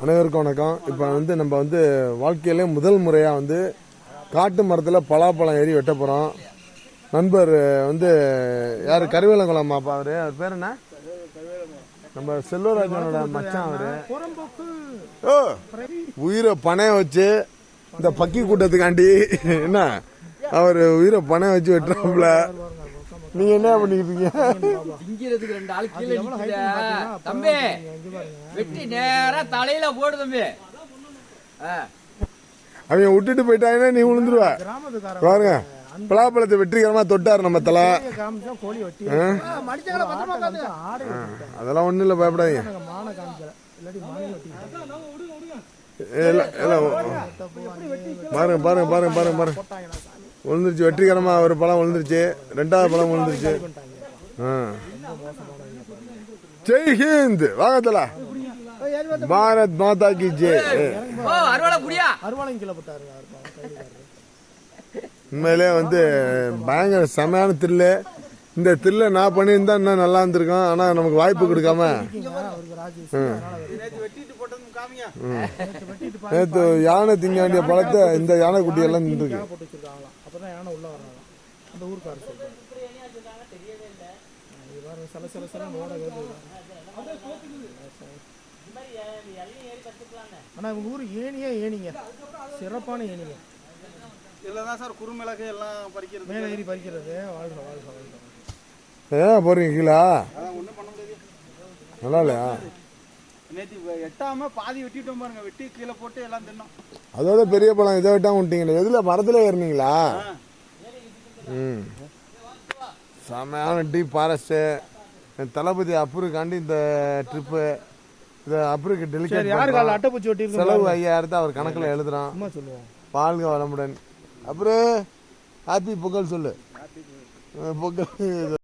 அனைவருக்கும் வணக்கம். இப்போ வந்து நம்ம வந்து வாழ்க்கையிலே முதல் முறையாக வந்து காட்டு மரத்தில் பலாப்பழம் ஏறி வெட்ட போகிறோம் நண்பர் வந்து யார்? கருவேலங்குளம் அப்பா அவர். அவர் பேர் என்ன? நம்ம செல்வராஜனோட மச்சான் அவரு. ஓ உயிரை பணைய வச்சு இந்த பக்கி கூட்டத்துக்காண்டி என்ன? அவர் உயிரை பணைய வச்சு வெட்டுறாப்புல. நீங்க என்ன பண்ணிக்கிட்டீங்க திங்கிறதுக்கு ரெண்டு ஆள் கீழே நிக்குதே. தம்பி வெட்டி நேரா தலையில போடு தம்பி. அவங்க விட்டுட்டு போயிட்டாங்கன்னா நீ விழுந்துருவ. பாருங்க. பலாப்பழத்தை வெற்றிகரமா தொட்டாரு நம்ம தலை. அதெல்லாம் ஒண்ணும் இல்ல பயப்படாதீங்க. பாருங்க பாருங்க பாருங்க பாருங்க பாருங்க. விழுந்துருச்சு. வெற்றிகரமா ஒரு பழம் விழுந்துருச்சு. ரெண்டாவது பழம் விழுந்துருச்சு. ஆ. ஜெய் ஹிந்த். வாங்க தல. பாரத் மாதா கி ஜெய். உண்மையிலே வந்து பயங்கர செமையான தில்லு இந்த தில்லை நான் பண்ணியிருந்தா இன்னும் நல்லா இருந்திருக்கும். ஆனா நமக்கு வாய்ப்பு கொடுக்காம. நேற்று யானை திங்க வேண்டிய பழத்தை இந்த யானை குட்டி எல்லாம் நின்றுருக்கு யானை உள்ள வரலாம் அந்த ஊருக்காரர் இது பாருங்க சில சில சில ஓட வருது ஆனா இவங்க ஊர் ஏனியே ஏனிங்க சிறப்பான ஏனிங்க இதில் தான் சார் குறுமிளகு எல்லாம் பறிக்கிறது. மேலே ஏறி பறிக்கிறது. வாழ்க வாழ்க வாழ்க. ஏன் போறீங்க கீழே? அதான் ஒன்றும் பண்ண முடியாது. நல்லா இல்லையா? நேற்று எட்டாம பாதி வெட்டிட்டோம் பாருங்க. வெட்டி கீழே போட்டு எல்லாம் தின்னோம். அதோட பெரிய பழம் இதை விட்டாம விட்டீங்களே. எதுல? மரத்துல ஏறினீங்களா? ம். செமையான டீப் ஃபாரஸ்ட் தளபதி அப்புருக்காண்டி இந்த ட்ரிப்பு இந்த அப்புருக்கு டெலிகேட் யாரு கால அட்டைப்பூச்சி இருக்கு செலவு ஐயாயிரத்தை அவர் கணக்குல எழுதுறான். வாழ்க வளமுடன். அப்புறம் ஹாப்பி பொங்கல் சொல்லு. பொங்கல்